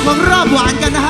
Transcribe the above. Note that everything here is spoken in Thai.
มของรอบหวานกันนะฮะ